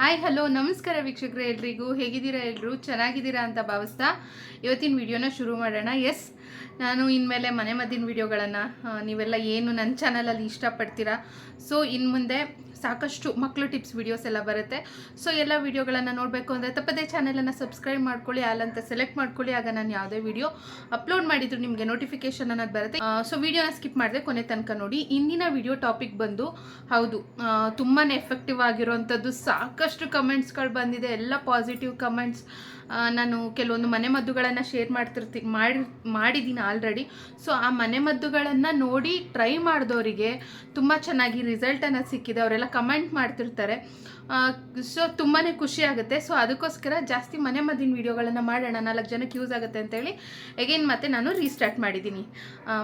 Hi hello ನಮಸ್ಕಾರ ವೀಕ್ಷಕರೇ ಎಲ್ರಿಗೂ. ಹೇಗಿದ್ದೀರಾ ಎಲ್ಲರೂ ಚೆನ್ನಾಗಿದ್ದೀರಾ ಅಂತ ಭಾವಿಸ್ತಾ ಇವತ್ತಿನ ವಿಡಿಯೋನ ಶುರು ಮಾಡೋಣ. ಎಸ್ ನಾನು ಇನ್ಮೇಲೆ ಮನೆ ಮದ್ದಿನ ವಿಡಿಯೋಗಳನ್ನು ನೀವೆಲ್ಲ ಏನು ನನ್ನ ಚಾನಲಲ್ಲಿ ಇಷ್ಟಪಡ್ತೀರಾ? ಸೊ ಇನ್ನು ಮುಂದೆ ಸಾಕಷ್ಟು ಮಕ್ಕಳು ಟಿಪ್ಸ್ ವಿಡಿಯೋಸ್ ಎಲ್ಲ ಬರುತ್ತೆ. ಸೊ ಎಲ್ಲ ವಿಡಿಯೋಗಳನ್ನು ನೋಡಬೇಕು ಅಂದರೆ ತಪ್ಪದೇ ಚಾನಲನ್ನು ಸಬ್ಸ್ಕ್ರೈಬ್ ಮಾಡ್ಕೊಳ್ಳಿ ಅಲ್ಲಂತ ಸೆಲೆಕ್ಟ್ ಮಾಡ್ಕೊಳ್ಳಿ. ಆಗ ನಾನು ಯಾವುದೇ ವಿಡಿಯೋ ಅಪ್ಲೋಡ್ ಮಾಡಿದ್ರು ನಿಮಗೆ ನೋಟಿಫಿಕೇಶನ್ ಅನ್ನೋದು ಬರುತ್ತೆ. ಸೊ ವಿಡಿಯೋನ ಸ್ಕಿಪ್ ಮಾಡಿದೆ ಕೊನೆ ತನಕ ನೋಡಿ. ಇಂದಿನ ವಿಡಿಯೋ ಟಾಪಿಕ್ ಬಂದು, ಹೌದು ತುಂಬಾ ಎಫೆಕ್ಟಿವ್ ಆಗಿರೋವಂಥದ್ದು ಸಾಕಷ್ಟು ಕಮೆಂಟ್ಸ್ಗಳು ಬಂದಿದೆ. ಎಲ್ಲ ಪಾಸಿಟಿವ್ ಕಮೆಂಟ್ಸ್ ನಾನು ಕೆಲವೊಂದು ಮನೆ ಮದ್ದುಗಳನ್ನು ಶೇರ್ ಮಾಡ್ತಿರ್ತಿ, ಮಾಡಿ ಮಾಡಿದ್ದೀನಿ ಆಲ್ರೆಡಿ ಸೊ ಆ ಮನೆ ಮದ್ದುಗಳನ್ನು ನೋಡಿ ಟ್ರೈ ಮಾಡಿದವರಿಗೆ ತುಂಬ ಚೆನ್ನಾಗಿ ರಿಸಲ್ಟನ್ನು ಸಿಕ್ಕಿದೆ. ಅವರೆಲ್ಲ ಕಮೆಂಟ್ ಮಾಡ್ತಿರ್ತಾರೆ. ಸೊ ತುಂಬಾ ಖುಷಿ ಆಗುತ್ತೆ. ಸೊ ಅದಕ್ಕೋಸ್ಕರ ಜಾಸ್ತಿ ಮನೆ ಮದ್ದಿನ ವಿಡಿಯೋಗಳನ್ನು ಮಾಡೋಣ. ನಾಲ್ಕು ಜನಕ್ಕೆ ಯೂಸ್ ಆಗುತ್ತೆ ಅಂತೇಳಿ ಎಗೇನ್ ಮತ್ತೆ ನಾನು ರೀಸ್ಟಾರ್ಟ್ ಮಾಡಿದ್ದೀನಿ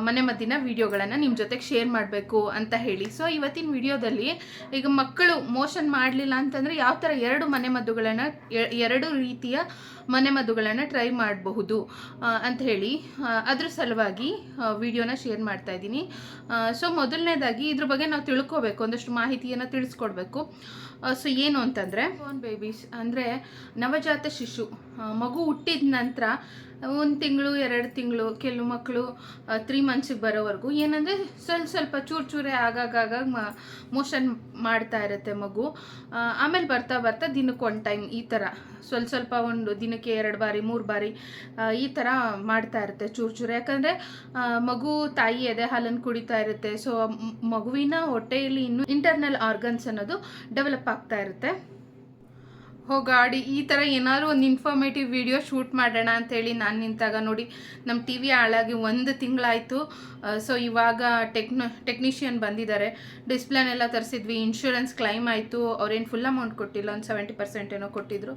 ಮನೆ ಮದ್ದಿನ ವಿಡಿಯೋಗಳನ್ನು ನಿಮ್ಮ ಜೊತೆಗೆ ಶೇರ್ ಮಾಡಬೇಕು ಅಂತ ಹೇಳಿ. ಸೊ ಇವತ್ತಿನ ವಿಡಿಯೋದಲ್ಲಿ ಈಗ ಮಕ್ಕಳು ಮೋಷನ್ ಮಾಡಲಿಲ್ಲ ಅಂತಂದರೆ ಯಾವ ಥರ ಎರಡು ಮನೆ ಮದ್ದುಗಳನ್ನು ಎರಡು ರೀತಿಯ ಮನೆ ಮದ್ದುಗಳನ್ನು ಟ್ರೈ ಮಾಡಬಹುದು ಅಂತ ಹೇಳಿ ಅದ್ರ ಸಲುವಾಗಿ ವಿಡಿಯೋನ ಶೇರ್ ಮಾಡ್ತಾ ಇದ್ದೀನಿ. ಸೊ ಮೊದಲನೇದಾಗಿ ಇದ್ರ ಬಗ್ಗೆ ನಾವು ತಿಳ್ಕೊಬೇಕು, ಒಂದಷ್ಟು ಮಾಹಿತಿಯನ್ನು ತಿಳಿಸ್ಕೊಡ್ಬೇಕು. ಸೊ ಏನು ಅಂತಂದರೆ ಬೋರ್ನ್ ಬೇಬೀಸ್ ಅಂದರೆ ನವಜಾತ ಶಿಶು ಮಗು ಹುಟ್ಟಿದ ನಂತರ ಒಂದು ತಿಂಗಳು ಎರಡು ತಿಂಗಳು ಕೆಲವು ಮಕ್ಕಳು ತ್ರೀ ಮಂತ್ಸಿಗೆ ಬರೋವರೆಗೂ ಏನಂದರೆ ಸ್ವಲ್ಪ ಸ್ವಲ್ಪ ಚೂರು ಚೂರೇ ಆಗಾಗ ಮೋಷನ್ ಮಾಡ್ತಾ ಇರುತ್ತೆ ಮಗು. ಆಮೇಲೆ ಬರ್ತಾ ಬರ್ತಾ ದಿನಕ್ಕೆ ಒಂದು ಟೈಮ್ ಈ ಥರ ಸ್ವಲ್ಪ ಸ್ವಲ್ಪ ಒಂದು ದಿನಕ್ಕೆ ಎರಡು ಬಾರಿ ಮೂರು ಬಾರಿ ಈ ಥರ ಮಾಡ್ತಾ ಇರುತ್ತೆ ಚೂರು ಚೂರು. ಯಾಕಂದರೆ ಮಗು ತಾಯಿ ಎದೆ ಹಾಲನ್ನು ಕುಡಿತಾ ಇರುತ್ತೆ. ಸೊ ಮಗುವಿನ ಹೊಟ್ಟೆಯಲ್ಲಿ ಇನ್ನೂ ಇಂಟರ್ನಲ್ ಆರ್ಗನ್ಸ್ ಅನ್ನೋದು ಡೆವಲಪ್ ಆಗ್ತಾ ಇರುತ್ತೆ. ಹೋಗಾಡಿ, ಈ ಥರ ಏನಾದರೂ ಒಂದು ಇನ್ಫಾರ್ಮೇಟಿವ್ ವಿಡಿಯೋ ಶೂಟ್ ಮಾಡೋಣ ಅಂಥೇಳಿ ನಾನು ನಿಂತಾಗ ನೋಡಿ ನಮ್ಮ ಟಿ ವಿ ಹಾಳಾಗಿ ಒಂದು ತಿಂಗಳಾಯಿತು. ಸೊ ಇವಾಗ ಟೆಕ್ನ ಟೆಕ್ನಿಷಿಯನ್ ಬಂದಿದ್ದಾರೆ ಡಿಸ್ಪ್ಲೇನೆಲ್ಲ ತರಿಸಿದ್ವಿ ಇನ್ಶೂರೆನ್ಸ್ ಕ್ಲೈಮ್ ಆಯಿತು. ಅವ್ರೇನು ಫುಲ್ ಅಮೌಂಟ್ ಕೊಟ್ಟಿಲ್ಲ, ಒಂದು ಸೆವೆಂಟಿ ಪರ್ಸೆಂಟ್ ಏನೋ ಕೊಟ್ಟಿದ್ರು.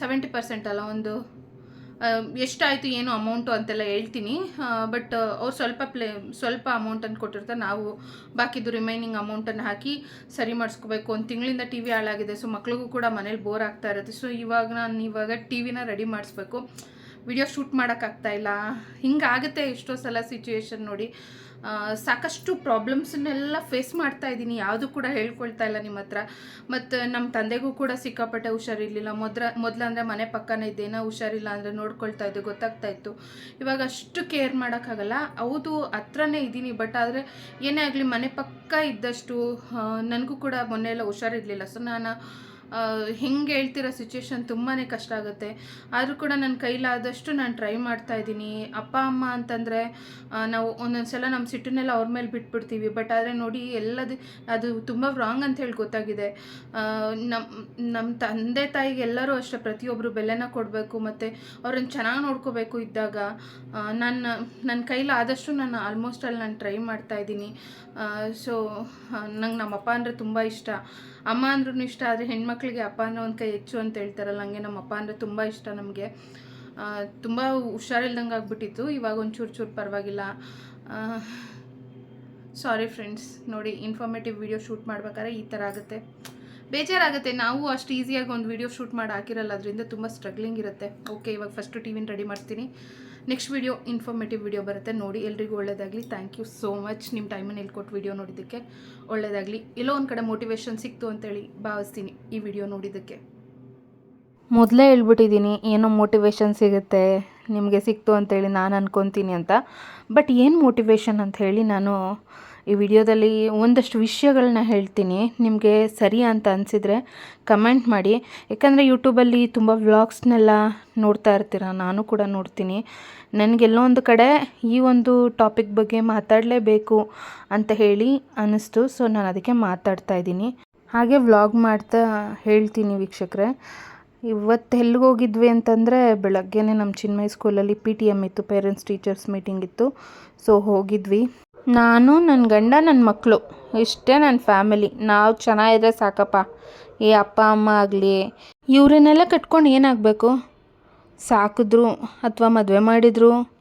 ಸೆವೆಂಟಿ ಪರ್ಸೆಂಟ್ ಅಲ್ಲ, ಒಂದು ಎಷ್ಟಾಯಿತು, ಏನು ಅಮೌಂಟು ಅಂತೆಲ್ಲ ಹೇಳ್ತೀನಿ. ಬಟ್ ಅವ್ರು ಸ್ವಲ್ಪ ಪ್ಲೇ ಸ್ವಲ್ಪ ಅಮೌಂಟನ್ನು ಕೊಟ್ಟಿರ್ತಾರೆ. ನಾವು ಬಾಕಿದು ರಿಮೈನಿಂಗ್ ಅಮೌಂಟನ್ನು ಹಾಕಿ ಸರಿ ಮಾಡಿಸ್ಕೋಬೇಕು. ಒಂದು ತಿಂಗಳಿಂದ ಟಿ ವಿ ಹಾಳಾಗಿದೆ ಸೊ ಮಕ್ಳಿಗೂ ಕೂಡ ಮನೇಲಿ ಬೋರ್ ಆಗ್ತಾ ಇರುತ್ತೆ. ಸೊ ಇವಾಗ ನಾನು ಇವಾಗ ಟಿ ವಿನ ರೆಡಿ ಮಾಡಿಸ್ಬೇಕು. ವಿಡಿಯೋ ಶೂಟ್ ಮಾಡೋಕ್ಕಾಗ್ತಾಯಿಲ್ಲ ಹಿಂಗಾಗುತ್ತೆ ಎಷ್ಟೋ ಸಲ ಸಿಚುವೇಶನ್ ನೋಡಿ. ಸಾಕಷ್ಟು ಪ್ರಾಬ್ಲಮ್ಸನ್ನೆಲ್ಲ ಫೇಸ್ ಮಾಡ್ತಾ ಇದ್ದೀನಿ. ಯಾವುದು ಕೂಡ ಹೇಳ್ಕೊಳ್ತಾ ಇಲ್ಲ ನಿಮ್ಮ ಹತ್ರ. ಮತ್ತು ನಮ್ಮ ತಂದೆಗೂ ಕೂಡ ಸಿಕ್ಕಾಪಟ್ಟೆ ಹುಷಾರಿರಲಿಲ್ಲ. ಮೊದ್ರ ಮೊದಲಂದರೆ ಮನೆ ಪಕ್ಕನೇ ಇದ್ದೇನೋ ಹುಷಾರಿಲ್ಲ ಅಂದರೆ ನೋಡ್ಕೊಳ್ತಾ ಇದ್ದೆ. ಗೊತ್ತಾಗ್ತಾ ಇತ್ತು. ಇವಾಗ ಅಷ್ಟು ಕೇರ್ ಮಾಡೋಕ್ಕಾಗಲ್ಲ. ಹೌದು, ಹತ್ರನೇ ಇದ್ದೀನಿ. ಬಟ್ ಆದರೆ ಏನೇ ಆಗಲಿ ಮನೆ ಪಕ್ಕ ಇದ್ದಷ್ಟು ನನಗೂ ಕೂಡ ಮೊನ್ನೆ ಎಲ್ಲ ಹುಷಾರಿರಲಿಲ್ಲ. ಸೊ ನಾನು ಹೆಂಗೆ ಹೇಳ್ತಿರೋ ಸಿಚುವೇಶನ್ ತುಂಬಾ ಕಷ್ಟ ಆಗುತ್ತೆ. ಆದರೂ ಕೂಡ ನನ್ನ ಕೈಲಾದಷ್ಟು ನಾನು ಟ್ರೈ ಮಾಡ್ತಾ ಇದ್ದೀನಿ. ಅಪ್ಪ, ಅಮ್ಮ ಅಂತಂದರೆ ನಾವು ಒಂದೊಂದು ಸಲ ನಮ್ಮ ಸಿಟ್ಟನ್ನೆಲ್ಲ ಅವ್ರ ಮೇಲೆ ಬಿಟ್ಬಿಡ್ತೀವಿ. ಬಟ್ ಆದರೆ ನೋಡಿ, ಎಲ್ಲದು, ಅದು ತುಂಬ ರಾಂಗ್ ಅಂತ ಹೇಳಿ ಗೊತ್ತಾಗಿದೆ. ನಮ್ಮ ನಮ್ಮ ತಂದೆ, ತಾಯಿಗೆ ಎಲ್ಲರೂ ಅಷ್ಟೇ ಪ್ರತಿಯೊಬ್ಬರು ಬೆಲೆನ ಕೊಡಬೇಕು, ಮತ್ತು ಅವ್ರನ್ನ ಚೆನ್ನಾಗಿ ನೋಡ್ಕೋಬೇಕು ಇದ್ದಾಗ ನನ್ನ ನನ್ನ ಕೈಲಾದಷ್ಟು ನಾನು ಆಲ್ಮೋಸ್ಟ್ ಅಲ್ಲಿ ನಾನು ಟ್ರೈ ಮಾಡ್ತಾ ಇದ್ದೀನಿ. ಸೊ ನಂಗೆ ನಮ್ಮ ಅಪ್ಪ ಅಂದರೆ ತುಂಬ ಇಷ್ಟ. ಅಮ್ಮ ಅಂದ್ರೂ ಇಷ್ಟ, ಆದರೆ ಹೆಣ್ಮಕ್ಳಿಗೆ ಅಪ್ಪ ಅಂದ್ರೆ ಒಂದು ಕೈ ಹೆಚ್ಚು ಅಂತ ಹೇಳ್ತಾರಲ್ಲ, ಹಂಗೆ ನಮ್ಮ ಅಪ್ಪ ಅಂದರೆ ತುಂಬ ಇಷ್ಟ ನಮಗೆ. ತುಂಬ ಹುಷಾರಿಲ್ದಂಗೆ ಆಗ್ಬಿಟ್ಟಿತ್ತು, ಇವಾಗ ಒಂಚೂರು ಚೂರು ಪರವಾಗಿಲ್ಲ. ಸಾರಿ ಫ್ರೆಂಡ್ಸ್ ನೋಡಿ ಇನ್ಫಾರ್ಮೇಟಿವ್ ವಿಡಿಯೋ ಶೂಟ್ ಮಾಡ್ಬೇಕಾದ್ರೆ ಈ ಥರ ಆಗುತ್ತೆ. ಬೇಜಾರಾಗುತ್ತೆ, ನಾವು ಅಷ್ಟು ಈಸಿಯಾಗಿ ಒಂದು ವಿಡಿಯೋ ಶೂಟ್ ಮಾಡಿ ಹಾಕಿರಲ್ಲ, ಅದರಿಂದ ತುಂಬ ಸ್ಟ್ರಗ್ಲಿಂಗ್ ಇರುತ್ತೆ. ಓಕೆ ಇವಾಗ ಫಸ್ಟು ಟಿ ವಿನ ರೆಡಿ ಮಾಡ್ತೀನಿ. ನೆಕ್ಸ್ಟ್ ವಿಡಿಯೋ ಇನ್ಫಾರ್ಮೇಟಿವ್ ವಿಡಿಯೋ ಬರುತ್ತೆ. ನೋಡಿ, ಎಲ್ರಿಗೂ ಒಳ್ಳೆಯದಾಗಲಿ ಥ್ಯಾಂಕ್ ಯು ಸೋ ಮಚ್ ನಿಮ್ಮ ಟೈಮನ್ನು ಹೇಳ್ಕೊಟ್ಟು ವಿಡಿಯೋ ನೋಡಿದ್ದಕ್ಕೆ ಒಳ್ಳೆಯದಾಗಲಿ ಎಲ್ಲೋ ಒಂದು ಕಡೆ ಮೋಟಿವೇಶನ್ ಸಿಕ್ತು ಅಂತೇಳಿ ಭಾವಿಸ್ತೀನಿ ಈ ವಿಡಿಯೋ ನೋಡಿದ್ದಕ್ಕೆ. ಮೊದಲೇ ಹೇಳ್ಬಿಟ್ಟಿದ್ದೀನಿ ಏನೋ ಮೋಟಿವೇಶನ್ ಸಿಗುತ್ತೆ, ನಿಮಗೆ ಸಿಕ್ತು ಅಂತೇಳಿ ನಾನು ಅನ್ಕೊತೀನಿ ಅಂತ. ಬಟ್ ಏನು ಮೋಟಿವೇಶನ್ ಅಂತ ಹೇಳಿ ನಾನು ಈ ವಿಡಿಯೋದಲ್ಲಿ ಒಂದಷ್ಟು ವಿಷಯಗಳನ್ನ ಹೇಳ್ತೀನಿ. ನಿಮಗೆ ಸರಿ ಅಂತ ಅನಿಸಿದರೆ ಕಮೆಂಟ್ ಮಾಡಿ. ಯಾಕಂದರೆ ಯೂಟ್ಯೂಬಲ್ಲಿ ತುಂಬ ವ್ಲಾಗ್ಸ್ನೆಲ್ಲ ನೋಡ್ತಾ ಇರ್ತೀರ, ನಾನು ಕೂಡ ನೋಡ್ತೀನಿ. ನನಗೆಲ್ಲೋ ಒಂದು ಕಡೆ ಈ ಒಂದು ಟಾಪಿಕ್ ಬಗ್ಗೆ ಮಾತಾಡಲೇಬೇಕು ಅಂತ ಹೇಳಿ ಅನ್ನಿಸ್ತು. ಸೊ, ನಾನು ಅದಕ್ಕೆ ಮಾತಾಡ್ತಾ ಇದ್ದೀನಿ. ಹಾಗೆ ವ್ಲಾಗ್ ಮಾಡ್ತಾ ಹೇಳ್ತೀನಿ ವೀಕ್ಷಕರೇ. ಇವತ್ತು ಎಲ್ಲಿಗೆ ಹೋಗಿದ್ವಿ ಅಂತಂದರೆ, ಬೆಳಗ್ಗೆನೇ ನಮ್ಮ ಚಿನ್ಮಯ ಸ್ಕೂಲಲ್ಲಿ ಪಿ ಟಿ ಎಂ ಇತ್ತು ಪೇರೆಂಟ್ಸ್ ಟೀಚರ್ಸ್ ಮೀಟಿಂಗ್ ಇತ್ತು. ಸೊ, ಹೋಗಿದ್ವಿ. ನಾನು ನನ್ನ ಗಂಡ ನನ್ನ ಮಕ್ಕಳು ಇಷ್ಟೇ ನನ್ನ ಫ್ಯಾಮಿಲಿ. ನಾವು ಚೆನ್ನಾಗಿದ್ರೆ ಸಾಕಪ್ಪ. ಈ ಅಪ್ಪ, ಅಮ್ಮ ಆಗಲಿ, ಇವರನ್ನೆಲ್ಲ ಕಟ್ಕೊಂಡು ಏನಾಗಬೇಕು? ಸಾಕಿದ್ರು ಅಥವಾ ಮದುವೆ ಮಾಡಿದರು,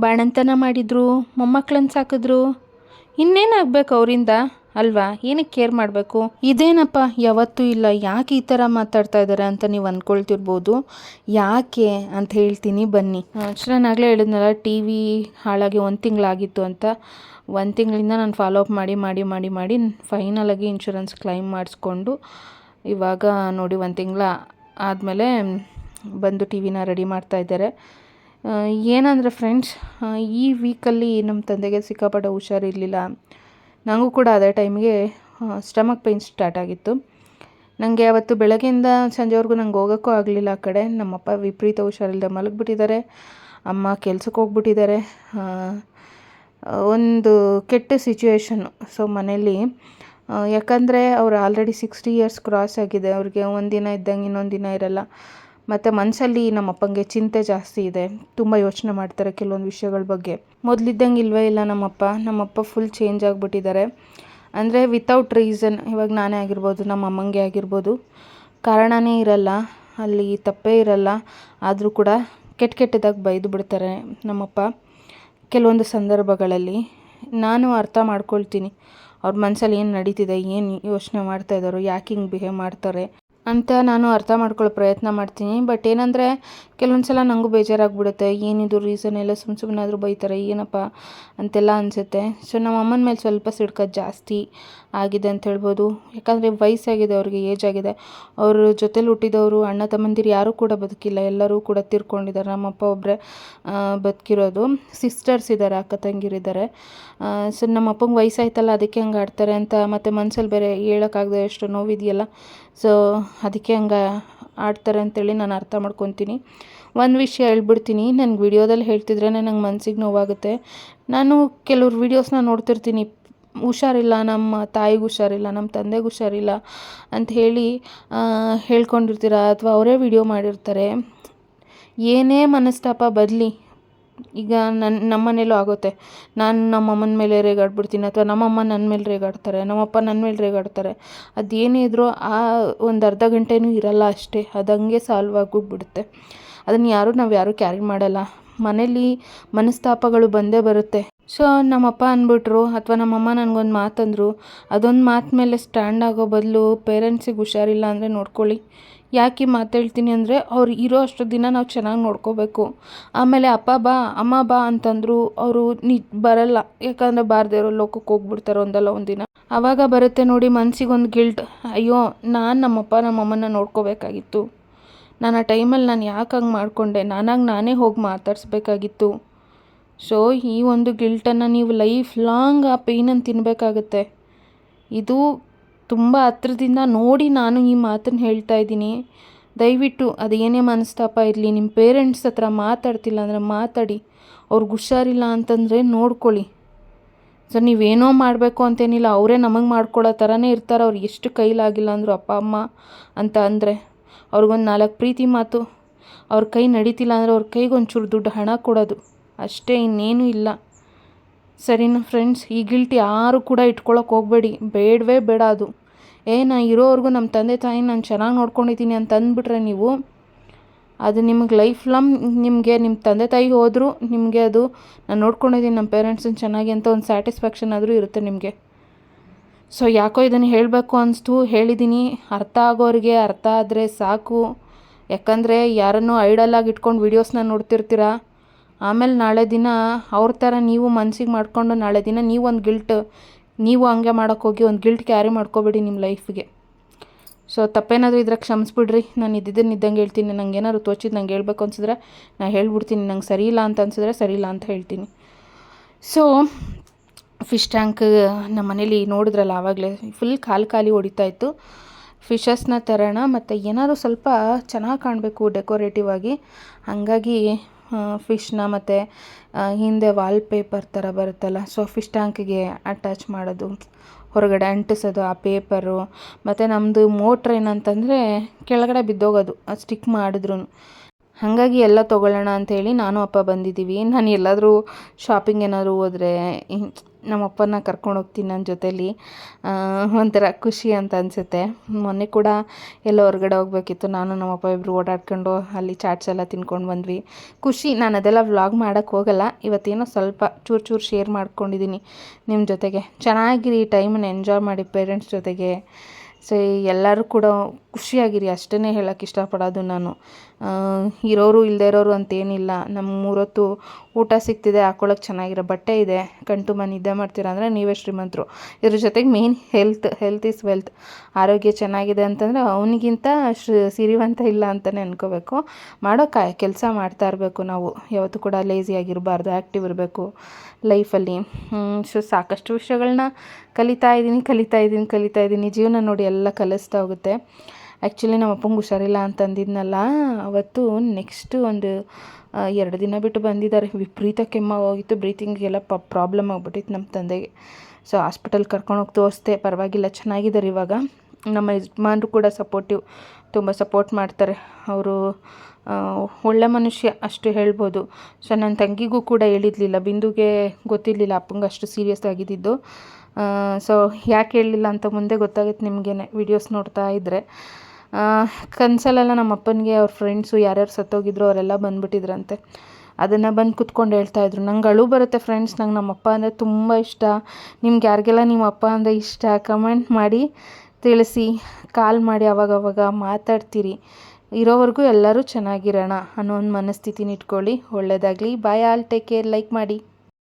ಬಾಣಂತನ ಮಾಡಿದರು ಮೊಮ್ಮಕ್ಕಳನ್ನ ಸಾಕಿದ್ರು, ಇನ್ನೇನಾಗಬೇಕು ಅವರಿಂದ? ಅಲ್ವಾ? ಏನಕ್ಕೆ ಕೇರ್ ಮಾಡಬೇಕು? ಇದೇನಪ್ಪ? ಯಾವತ್ತೂ ಇಲ್ಲ. ಯಾಕೆ ಈ ಥರ ಮಾತಾಡ್ತಾ ಇದ್ದಾರೆ ಅಂತ ನೀವು ಅಂದ್ಕೊಳ್ತಿರ್ಬೋದು. ಯಾಕೆ ಅಂತ ಹೇಳ್ತೀನಿ ಬನ್ನಿ. ಆಗಲೇ ಹೇಳಿದ್ನಲ್ಲ ಟಿ ವಿ ಹಾಳಾಗಿ ಒಂದು ತಿಂಗಳಾಗಿತ್ತು ಅಂತ. ಒಂದು ತಿಂಗಳಿಂದ ನಾನು ಫಾಲೋ ಅಪ್ ಮಾಡಿ ಮಾಡಿ ಮಾಡಿ ಮಾಡಿ ಫೈನಲಾಗಿ ಇನ್ಶೂರೆನ್ಸ್ ಕ್ಲೈಮ್ ಮಾಡಿಸ್ಕೊಂಡು ಇವಾಗ ನೋಡಿ ಒಂದು ತಿಂಗಳ ಆದಮೇಲೆ ಬಂದು ಟಿ ವಿನ ರೆಡಿ ಮಾಡ್ತಾ ಇದ್ದಾರೆ. ಏನಂದರೆ ಫ್ರೆಂಡ್ಸ್ ಈ ವೀಕಲ್ಲಿ ನಮ್ಮ ತಂದೆಗೆ ಸಿಕ್ಕಾಪಟ್ಟೆ ಹುಷಾರಿರಲಿಲ್ಲ. ನನಗೂ ಕೂಡ ಅದೇ ಟೈಮ್ಗೆ ಸ್ಟಮಕ್ ಪೇಯ್ನ್ ಸ್ಟಾರ್ಟ್ ಆಗಿತ್ತು. ನನಗೆ ಅವತ್ತು ಬೆಳಗ್ಗೆಯಿಂದ ಸಂಜೆವರೆಗೂ ನಂಗೆ ಹೋಗೋಕ್ಕೂ ಆಗಲಿಲ್ಲ ಆ ಕಡೆ. ನಮ್ಮಪ್ಪ ವಿಪರೀತ ಹುಷಾರಿಲ್ಲದೆ ಮಲಗಿಬಿಟ್ಟಿದ್ದಾರೆ. ಅಮ್ಮ ಕೆಲ್ಸಕ್ಕೆ ಹೋಗ್ಬಿಟ್ಟಿದ್ದಾರೆ. ಒಂದು ಕೆಟ್ಟ ಸಿಚುವೇಶನ್ನು ಸೊ ಮನೇಲಿ ಆ, ಯಾಕಂದರೆ ಅವ್ರು ಆಲ್ರೆಡಿ ಸಿಕ್ಸ್ಟಿ ಇಯರ್ಸ್ ಕ್ರಾಸ್ ಆಗಿದೆ. ಅವ್ರಿಗೆ ದಿನ ಇದ್ದಂಗೆ ಇನ್ನೊಂದು ದಿನ ಇರಲ್ಲ. ಮತ್ತು ಮನಸ್ಸಲ್ಲಿ ನಮ್ಮಪ್ಪಂಗೆ ಚಿಂತೆ ಜಾಸ್ತಿ ಇದೆ. ತುಂಬ ಯೋಚನೆ ಮಾಡ್ತಾರೆ ಕೆಲವೊಂದು ವಿಷಯಗಳ ಬಗ್ಗೆ. ಮೊದಲಿದ್ದಂಗೆ ಇಲ್ವೇ ಇಲ್ಲ ನಮ್ಮಪ್ಪ. ನಮ್ಮಪ್ಪ ಫುಲ್ ಚೇಂಜ್ ಆಗಿಬಿಟ್ಟಿದ್ದಾರೆ. ಅಂದರೆ ವಿತೌಟ್ ರೀಸನ್ ಇವಾಗ ನಾನೇ ಆಗಿರ್ಬೋದು, ನಮ್ಮ ಅಮ್ಮಂಗೆ ಆಗಿರ್ಬೋದು. ಕಾರಣನೇ ಇರಲ್ಲ. ಅಲ್ಲಿ ತಪ್ಪೇ ಇರಲ್ಲ. ಆದರೂ ಕೂಡ ಕೆಟ್ಟ ಕೆಟ್ಟದಾಗಿ ಬೈದು ಬಿಡ್ತಾರೆ ನಮ್ಮಪ್ಪ ಕೆಲವೊಂದು ಸಂದರ್ಭಗಳಲ್ಲಿ. ನಾನು ಅರ್ಥ ಮಾಡ್ಕೊಳ್ತೀನಿ. ಅವ್ರ ಮನಸ್ಸಲ್ಲಿ ಏನು ನಡೀತಿದೆ, ಏನು ಯೋಚನೆ ಮಾಡ್ತಾ ಇದ್ದಾರೋ ಯಾಕೆ ಹಿಂಗೆ ಬಿಹೇವ್ ಮಾಡ್ತಾರೆ. ಅಂತ ನಾನು ಅರ್ಥ ಮಾಡ್ಕೊಳ್ಳೋ ಪ್ರಯತ್ನ ಮಾಡ್ತೀನಿ. ಬಟ್ ಏನಂದರೆ ಕೆಲವೊಂದು ಸಲ ನನಗೂ ಬೇಜಾರಾಗ್ಬಿಡುತ್ತೆ. ಏನಿದು ರೀಸನ್ ಎಲ್ಲ ಸುಮ್ಮ ಸುಮ್ಮನಾದರೂ ಬೈತಾರೆ, ಏನಪ್ಪ ಅಂತೆಲ್ಲ ಅನಿಸುತ್ತೆ. ಸೊ ನಮ್ಮ ಅಮ್ಮನ ಮೇಲೆ ಸ್ವಲ್ಪ ಸಿಡ್ಕೋದು ಜಾಸ್ತಿ. ಆಗಿದೆ ಅಂತ ಹೇಳ್ಬೋದು. ಯಾಕಂದರೆ ವಯಸ್ಸಾಗಿದೆ, ಅವ್ರಿಗೆ ಏಜ್ ಆಗಿದೆ. ಅವ್ರ ಜೊತೇಲಿ ಹುಟ್ಟಿದವರು, ಅಣ್ಣ ತಮ್ಮಂದಿರು ಯಾರೂ ಕೂಡ ಬದುಕಿಲ್ಲ. ಎಲ್ಲರೂ ಕೂಡ ತೀರ್ಕೊಂಡಿದ್ದಾರೆ. ನಮ್ಮಪ್ಪ ಒಬ್ಬರೇ ಬದುಕಿರೋದು ಸಿಸ್ಟರ್ಸ್ ಇದ್ದಾರೆ, ಅಕ್ಕ ತಂಗಿರಿದ್ದಾರೆ. ಸೊ ನಮ್ಮಪ್ಪಂಗೆ ವಯಸ್ಸಾಯ್ತಲ್ಲ, ಅದಕ್ಕೆ ಹಂಗೆ ಆಡ್ತಾರೆ ಅಂತ ಮತ್ತು ಮನ್ಸಲ್ಲಿ ಬೇರೆ ಹೇಳೋಕ್ಕಾಗದೆ ಎಷ್ಟು ನೋವಿದೆಯಲ್ಲ. ಸೊ ಅದಕ್ಕೆ ಹಂಗೆ ಆಡ್ತಾರೆ ಅಂತೇಳಿ ನಾನು ಅರ್ಥ ಮಾಡ್ಕೊತೀನಿ. ಒಂದು ವಿಷಯ ಹೇಳ್ಬಿಡ್ತೀನಿ. ನನಗೆ ವಿಡಿಯೋದಲ್ಲಿ ಹೇಳ್ತಿದ್ರೆ ನನಗೆ ಮನ್ಸಿಗೆ ನೋವಾಗುತ್ತೆ. ನಾನು ಕೆಲವ್ರು ವೀಡಿಯೋಸ್ನ ನೋಡ್ತಿರ್ತೀನಿ. ಹುಷಾರಿಲ್ಲ, ನಮ್ಮ ತಾಯಿಗೆ ಹುಷಾರಿಲ್ಲ, ನಮ್ಮ ತಂದೆಗೆ ಹುಷಾರಿಲ್ಲ ಅಂತ ಹೇಳಿ ಹೇಳ್ಕೊಂಡಿರ್ತೀರ ಅಥವಾ ಅವರೇ ವಿಡಿಯೋ ಮಾಡಿರ್ತಾರೆ. ಏನೇ ಮನಸ್ತಾಪ ಬದಲಿ, ಈಗ ನನ್ನ ನಮ್ಮ ಮನೇಲೂ ಆಗುತ್ತೆ. ನಾನು ನಮ್ಮಮ್ಮನ ಮೇಲೆ ರೇಗಾಡ್ಬಿಡ್ತೀನಿ ಅಥವಾ ನಮ್ಮಮ್ಮ ನನ್ನ ಮೇಲೆ ರೇಗಾಡ್ತಾರೆ, ನಮ್ಮಪ್ಪ ನನ್ನ ಮೇಲೆ ರೇಗಾಡ್ತಾರೆ. ಅದೇನೇ ಇದ್ರೂ ಆ ಒಂದು ಅರ್ಧ ಗಂಟೆನೂ ಇರಲ್ಲ ಅಷ್ಟೇ, ಅದು ಹಂಗೆ ಸಾಲ್ವ್ ಆಗೋಗ್ಬಿಡುತ್ತೆ. ಅದನ್ನು ಯಾರೂ ನಾವು ಯಾರೂ ಕ್ಯಾರಿ ಮಾಡಲ್ಲ. ಮನೇಲಿ ಮನಸ್ತಾಪಗಳು ಬಂದೇ ಬರುತ್ತೆ. ಸೊ ನಮ್ಮಪ್ಪ ಅಂದ್ಬಿಟ್ರು ಅಥವಾ ನಮ್ಮಮ್ಮ ನನಗೊಂದು ಮಾತಂದರು, ಅದೊಂದು ಮಾತು ಮೇಲೆ ಸ್ಟ್ಯಾಂಡ್ ಆಗೋ ಬದಲು ಪೇರೆಂಟ್ಸಿಗೆ ಹುಷಾರಿಲ್ಲ ಅಂದರೆ ನೋಡ್ಕೊಳ್ಳಿ. ಯಾಕೆ ಈ ಮಾತು ಹೇಳ್ತೀನಿ ಅಂದರೆ ಅವ್ರು ಇರೋ ಅಷ್ಟು ದಿನ ನಾವು ಚೆನ್ನಾಗಿ ನೋಡ್ಕೋಬೇಕು. ಆಮೇಲೆ ಅಪ್ಪ ಬಾ, ಅಮ್ಮ ಬಾ ಅಂತಂದರು ಅವರು ನಿ ಬರಲ್ಲ. ಯಾಕಂದರೆ ಬಾರದೇ ಇರೋ ಲೋಕಕ್ಕೆ ಹೋಗ್ಬಿಡ್ತಾರೆ ಒಂದಲ್ಲ ಒಂದಿನ. ಆವಾಗ ಬರುತ್ತೆ ನೋಡಿ ಮನ್ಸಿಗೆ ಒಂದು ಗಿಲ್ಟ್ ಅಯ್ಯೋ, ನಾನು ನಮ್ಮಪ್ಪ ನಮ್ಮಮ್ಮನ ನೋಡ್ಕೋಬೇಕಾಗಿತ್ತು. ನಾನು ಆ ಟೈಮಲ್ಲಿ ನಾನು ಯಾಕೆ ಹಂಗೆ ಮಾಡಿಕೊಂಡೆ? ನಾನಾಗಿ ನಾನೇ ಹೋಗಿ ಮಾತಾಡಿಸ್ಬೇಕಾಗಿತ್ತು. ಸೊ ಈ ಒಂದು ಗಿಲ್ಟನ್ನು ನೀವು ಲೈಫ್ ಲಾಂಗ್ ಆ ಪೇಯ್ನನ್ನು ತಿನ್ನಬೇಕಾಗತ್ತೆ ಇದು ತುಂಬ ಹತ್ರದಿಂದ ನೋಡಿ ನಾನು ಈ ಮಾತನ್ನು ಹೇಳ್ತಾ ಇದ್ದೀನಿ. ದಯವಿಟ್ಟು ಅದೇನೇ ಮನಸ್ತಾಪ ಇರಲಿ, ನಿಮ್ಮ ಪೇರೆಂಟ್ಸ್ ಹತ್ರ ಮಾತಾಡ್ತಿಲ್ಲ ಅಂದರೆ ಮಾತಾಡಿ. ಅವ್ರಿಗೆ ಹುಷಾರಿಲ್ಲ ಅಂತಂದರೆ ನೋಡ್ಕೊಳ್ಳಿ. ಸೊ ನೀವೇನೋ ಮಾಡಬೇಕು ಅಂತೇನಿಲ್ಲ, ಅವರೇ ನಮಗೆ ಮಾಡ್ಕೊಳ್ಳೋ ಥರನೇ ಇರ್ತಾರೆ. ಅವ್ರು ಎಷ್ಟು ಕೈಲಾಗಿಲ್ಲ ಅಂದರು ಅಪ್ಪ, ಅಮ್ಮ ಅಂತ ಅಂದರೆ ಅವ್ರಿಗೊಂದು ನಾಲ್ಕು ಪ್ರೀತಿ ಮಾತು. ಅವ್ರ ಕೈ ನಡೀತಿಲ್ಲ ಅಂದರೆ ಅವ್ರ ಕೈಗೆ ಒಂಚೂರು ದುಡ್ಡು ಹಣ ಕೊಡೋದು. ಅಷ್ಟೇ ಇನ್ನೇನು ಇಲ್ಲ. ಸರಿನಾ ಫ್ರೆಂಡ್ಸ್ ಈ ಗಿಲ್ಟ್ ಯಾರು ಕೂಡ ಇಟ್ಕೊಳಕ್ಕೆ ಹೋಗಬೇಡಿ. ಬೇಡವೇ ಬೇಡ ಅದು. ಏ, ನಾ ಇರೋವರೆಗೂ ನಮ್ಮ ತಂದೆ ತಾಯಿ ನಾನು ಚೆನ್ನಾಗಿ ನೋಡ್ಕೊಂಡಿದ್ದೀನಿ ಅಂತ ಅಂದ್ಬಿಟ್ರೆ ನೀವು, ಅದು ನಿಮಗೆ ಲೈಫ್ ಲಾಂಗ್ ನಿಮಗೆ ನಿಮ್ಮ ತಂದೆ ತಾಯಿ ಹೋದರೂ ನಿಮಗೆ ಅದು, ನಾನು ನೋಡ್ಕೊಂಡಿದ್ದೀನಿ ನಮ್ಮ ಪೇರೆಂಟ್ಸನ್ನ ಚೆನ್ನಾಗಿ ಅಂತ ಒಂದು ಸ್ಯಾಟಿಸ್ಫ್ಯಾಕ್ಷನ್ ಆದರೂ ಇರುತ್ತೆ ನಿಮಗೆ. ಸೊ ಯಾಕೋ ಇದನ್ನು ಹೇಳಬೇಕು ಅನಿಸ್ತು. ಹೇಳಿದ್ದೀನಿ ಅರ್ಥ ಆಗೋರಿಗೆ ಅರ್ಥ ಆದರೆ ಸಾಕು. ಯಾಕಂದರೆ ಯಾರನ್ನೂ ಐಡಲಾಗಿ ಇಟ್ಕೊಂಡು ವೀಡಿಯೋಸ್ನ ನೋಡ್ತಿರ್ತೀರ? ಆಮೇಲೆ ನಾಳೆ ದಿನ ಅವ್ರ ಥರ ನೀವು ಮನ್ಸಿಗೆ ಮಾಡಿಕೊಂಡು ನಾಳೆ ದಿನ ನೀವು ಒಂದು ಗಿಲ್ಟ್ ನೀವು ಹಂಗೆ ಮಾಡೋಕ್ಕೋಗಿ ಒಂದು ಗಿಲ್ಟ್ ಕ್ಯಾರಿ ಮಾಡ್ಕೋಬೇಡಿ ನಿಮ್ಮ ಲೈಫಿಗೆ ಸೊ ತಪ್ಪೇನಾದರೂ ಇದ್ರಾಗ ಕ್ಷಮಿಸ್ಬಿಡ್ರಿ. ನಾನು ಇದ್ದಿದ್ದನ್ನು ಇದ್ದಂಗೆ ಹೇಳ್ತೀನಿ. ನಂಗೆ ಏನಾದ್ರು ತೋಚಿದ್ದು ನಂಗೆ ಹೇಳ್ಬೇಕು ಅನ್ಸಿದ್ರೆ ನಾನು ಹೇಳ್ಬಿಡ್ತೀನಿ. ನಂಗೆ ಸರಿ ಇಲ್ಲ ಅಂತ ಅನ್ಸಿದ್ರೆ ಸರಿ ಇಲ್ಲ ಅಂತ ಹೇಳ್ತೀನಿ. ಸೊ ಫಿಶ್ ಟ್ಯಾಂಕ್ ನಮ್ಮ ಮನೇಲಿ ನೋಡಿದ್ರಲ್ಲ ಆವಾಗಲೇ. ಫುಲ್ ಖಾಲಿ ಖಾಲಿ ಹೊಡಿತಾ ಇತ್ತು. ಫಿಶಸ್ನ ತರೋಣ ಮತ್ತು ಏನಾದರೂ ಸ್ವಲ್ಪ ಚೆನ್ನಾಗಿ ಕಾಣಬೇಕು ಡೆಕೋರೇಟಿವ್ ಆಗಿ. ಹಾಗಾಗಿ ಫಿಶ್ನ ಮತ್ತು ಹಿಂದೆ ವಾಲ್ಪೇಪರ್ ಥರ ಬರುತ್ತಲ್ಲ ಸೊ ಫಿಶ್ ಟ್ಯಾಂಕಿಗೆ ಅಟ್ಯಾಚ್ ಮಾಡೋದು, ಹೊರಗಡೆ ಅಂಟಿಸೋದು, ಆ ಪೇಪರು ಮತ್ತು ನಮ್ಮದು ಮೋಟ್ರ್ ಏನಂತಂದರೆ, ಕೆಳಗಡೆ ಬಿದ್ದೋಗೋದು ಅದು ಸ್ಟಿಕ್ ಮಾಡಿದ್ರು ಹಾಗಾಗಿ ಎಲ್ಲ ತೊಗೊಳ್ಳೋಣ ಅಂಥೇಳಿ ನಾನು ಅಪ್ಪ ಬಂದಿದ್ದೀವಿ. ನಾನು ಎಲ್ಲಾದರೂ ಶಾಪಿಂಗ್ ಏನಾದರೂ ಹೋದರೆ ನಮ್ಮಪ್ಪನ ಕರ್ಕೊಂಡು ಹೋಗ್ತೀನಿ ನನ್ನ ಜೊತೇಲಿ. ಒಂಥರ ಖುಷಿ ಅಂತ ಅನಿಸುತ್ತೆ. ಮೊನ್ನೆ ಕೂಡ ಎಲ್ಲ ಹೊರಗಡೆ ಹೋಗ್ಬೇಕಿತ್ತು. ನಾನು ನಮ್ಮಪ್ಪ ಇಬ್ಬರು ಓಡಾಡ್ಕೊಂಡು ಅಲ್ಲಿ ಚಾಟ್ಸ್ ಎಲ್ಲ ತಿನ್ಕೊಂಡು ಬಂದ್ವಿ. ಖುಷಿ, ನಾನು ಅದೆಲ್ಲ ವ್ಲಾಗ್ ಮಾಡೋಕ್ಕೆ ಹೋಗಲ್ಲ. ಇವತ್ತೇನೋ ಸ್ವಲ್ಪ ಚೂರು ಚೂರು ಶೇರ್ ಮಾಡ್ಕೊಂಡಿದ್ದೀನಿ ನಿಮ್ಮ ಜೊತೆಗೆ. ಚೆನ್ನಾಗಿರಿ ಟೈಮನ್ನ ಎಂಜಾಯ್ ಮಾಡಿ ಪೇರೆಂಟ್ಸ್ ಜೊತೆಗೆ. ಸೊ ಎಲ್ಲರೂ ಕೂಡ ಖುಷಿಯಾಗಿರಿ. ಅಷ್ಟೇ ಹೇಳೋಕ್ಕೆ ಇಷ್ಟಪಡೋದು ನಾನು. ಇರೋರು ಇಲ್ಲದೇ ಇರೋರು ಅಂತೇನಿಲ್ಲ. ನಮ್ಮ ಮೂರೊತ್ತು ಊಟ ಸಿಗ್ತಿದೆ ಹಾಕೊಳ್ಳೋಕೆ ಚೆನ್ನಾಗಿರೋ ಬಟ್ಟೆ ಇದೆ. ಕಂಟು ಮನೆ ನಿದ್ದೆ ಮಾಡ್ತೀರಾ ಅಂದರೆ ನೀವೇ ಶ್ರೀಮಂತರು. ಇದ್ರ ಜೊತೆಗೆ main health health is wealth ಆರೋಗ್ಯ ಚೆನ್ನಾಗಿದೆ ಅಂತಂದರೆ ಅವನಿಗಿಂತ ಶ್ರೀ, ಸಿರಿವಂತ ಇಲ್ಲ ಅಂತಲೇ ಅನ್ಕೋಬೇಕು. ಮಾಡೋ ಕೆಲಸ ಮಾಡ್ತಾ ಇರಬೇಕು ನಾವು. ಯಾವತ್ತೂ ಕೂಡ ಲೇಸಿ ಆಗಿರಬಾರ್ದು ಆ್ಯಕ್ಟಿವ್ ಇರಬೇಕು ಲೈಫಲ್ಲಿ ಸೊ ಸಾಕಷ್ಟು ವಿಷಯಗಳನ್ನ ಕಲಿತಾ ಇದ್ದೀನಿ ಕಲಿತಾ ಇದ್ದೀನಿ ಕಲಿತಾ ಇದ್ದೀನಿ. ಜೀವನ ನೋಡಿ ಎಲ್ಲ ಕಲಿಸ್ತಾ ಹೋಗುತ್ತೆ. ಆ್ಯಕ್ಚುಲಿ ನಮ್ಮ ಅಪ್ಪಂಗೆ ಹುಷಾರಿಲ್ಲ ಅಂತ ಅಂದಿದ್ನಲ್ಲ ಅವತ್ತು ನೆಕ್ಸ್ಟ್ ಒಂದು ಎರಡು ದಿನ ಬಿಟ್ಟು ಬಂದಿದ್ದಾರೆ. ವಿಪರೀತ ಕೆಮ್ಮ ಹೋಗಿತ್ತು. ಬ್ರೀತಿಂಗಿಗೆಲ್ಲ ಪ ಪ್ರಾಬ್ಲಮ್ ಆಗಿಬಿಟ್ಟಿತ್ತು ನಮ್ಮ ತಂದೆಗೆ. ಸೊ ಹಾಸ್ಪಿಟಲ್ ಕರ್ಕೊಂಡೋಗಿ ತೋರಿಸ್ದೆ. ಪರವಾಗಿಲ್ಲ, ಚೆನ್ನಾಗಿದ್ದಾರೆ ಇವಾಗ. ನಮ್ಮ ಯಜಮಾನ್ರು ಕೂಡ ಸಪೋರ್ಟಿವ್ ತುಂಬ ಸಪೋರ್ಟ್ ಮಾಡ್ತಾರೆ. ಅವರು ಒಳ್ಳೆ ಮನುಷ್ಯ ಅಷ್ಟು ಹೇಳ್ಬೋದು. ಸೊ ನನ್ನ ತಂಗಿಗೂ ಕೂಡ ಹೇಳಿರಲಿಲ್ಲ ಬಿಂದುಗೆ ಗೊತ್ತಿರಲಿಲ್ಲ. ಅಪ್ಪಂಗೆ ಅಷ್ಟು ಸೀರಿಯಸ್ ಆಗಿದ್ದಿದ್ದು ಸೊ ಯಾಕೆ ಹೇಳಲಿಲ್ಲ ಅಂತ ಮುಂದೆ ಗೊತ್ತಾಗುತ್ತೆ ನಿಮಗೇನೆ ವಿಡಿಯೋಸ್ ನೋಡ್ತಾ ಇದ್ದರೆ ಕನಸಲ್ಲೆಲ್ಲ ನಮ್ಮ ಅಪ್ಪನಿಗೆ ಅವ್ರ ಫ್ರೆಂಡ್ಸು ಯಾರ್ಯಾರು ಸತ್ತೋಗಿದ್ರು ಅವರೆಲ್ಲ ಬಂದುಬಿಟ್ಟಿದ್ರಂತೆ. ಅದನ್ನು ಬಂದು ಕುತ್ಕೊಂಡು ಹೇಳ್ತಾಯಿದ್ರು ನಂಗೆ ಅಳು ಬರುತ್ತೆ ಫ್ರೆಂಡ್ಸ್ ನಂಗೆ ನಮ್ಮ ಅಪ್ಪ ಅಂದರೆ ತುಂಬ ಇಷ್ಟ. ನಿಮ್ಗೆ ಯಾರಿಗೆಲ್ಲ ನಿಮ್ಮ ಅಪ್ಪ ಅಂದರೆ ಇಷ್ಟ ಕಮೆಂಟ್ ಮಾಡಿ ತಿಳಿಸಿ. ಕಾಲ್ ಮಾಡಿ ಅವಾಗವಾಗ ಮಾತಾಡ್ತೀರಿ. ಇರೋವರೆಗೂ ಎಲ್ಲರೂ ಚೆನ್ನಾಗಿರೋಣ ಅನ್ನೋ ಒಂದು ಮನಸ್ಥಿತಿನ ಇಟ್ಕೊಳ್ಳಿ. ಒಳ್ಳೆಯದಾಗಲಿ bye all take care like ಮಾಡಿ.